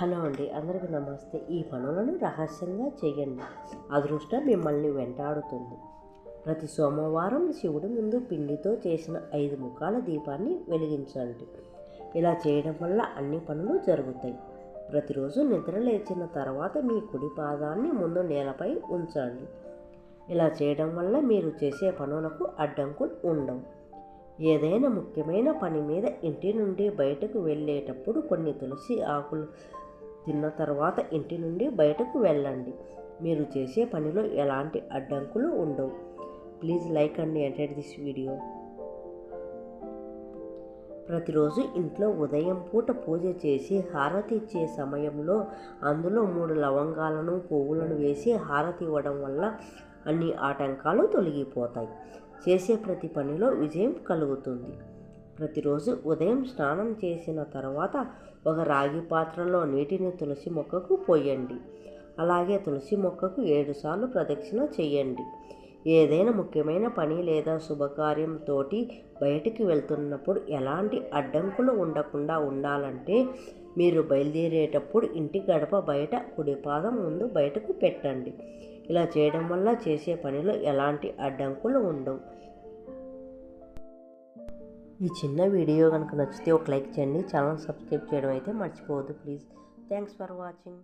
Hello అండి అందరికీ నమస్తే. ఈ పనులను రహస్యంగా చేయండి. అదృష్టం మిమ్మల్ని వెంటాడుతుంది. ప్రతి సోమవారం శివుడి ముందు పిండితో చేసిన ఐదు ముఖాల దీపాన్ని వెలిగించండి. ఇలా చేయడం వల్ల అన్ని పనులు జరుగుతాయి. ప్రతిరోజు నిద్ర లేచిన తర్వాత మీ కుడి పాదాన్ని ముందు నేలపై ఉంచండి. ఇలా చేయడం వల్ల మీరు చేసే పనులకు అడ్డంకులు ఉండవు. ఏదైనా ముఖ్యమైన పని మీద ఇంటి నుండి బయటకు వెళ్ళేటప్పుడు కొన్ని తులసి ఆకులు తిన్న తర్వాత ఇంటి నుండి బయటకు వెళ్ళండి. మీరు చేసే పనిలో ఎలాంటి అడ్డంకులు ఉండవు. Please like and enter this video. ప్రతిరోజు ఇంట్లో ఉదయం పూట పూజ చేసి హారతి ఇచ్చే సమయంలో అందులో మూడు లవంగాలను పువ్వులను వేసి హారతి ఇవ్వడం వల్ల అన్ని ఆటంకాలు తొలగిపోతాయి. చేసే ప్రతి పనిలో విజయం కలుగుతుంది. ప్రతిరోజు ఉదయం స్నానం చేసిన తర్వాత ఒక రాగి పాత్రలో నీటిని తులసి మొక్కకు పోయండి. అలాగే తులసి మొక్కకు ఏడుసార్లు ప్రదక్షిణ చేయండి. ఏదైనా ముఖ్యమైన పని లేదా శుభకార్యంతో బయటికి వెళ్తున్నప్పుడు ఎలాంటి అడ్డంకులు ఉండకుండా ఉండాలంటే మీరు బయలుదేరేటప్పుడు ఇంటి గడప బయట కుడి పాదం ముందు బయటకు పెట్టండి. ఇలా చేయడం వల్ల చేసే పనిలో ఎలాంటి అడ్డంకులు ఉండవు. ఈ చిన్న వీడియో కనుక నచ్చితే ఒక లైక్ చేయండి. ఛానల్ సబ్స్క్రైబ్ చేయడం అయితే మర్చిపోవద్దు ప్లీజ్. Thanks for watching.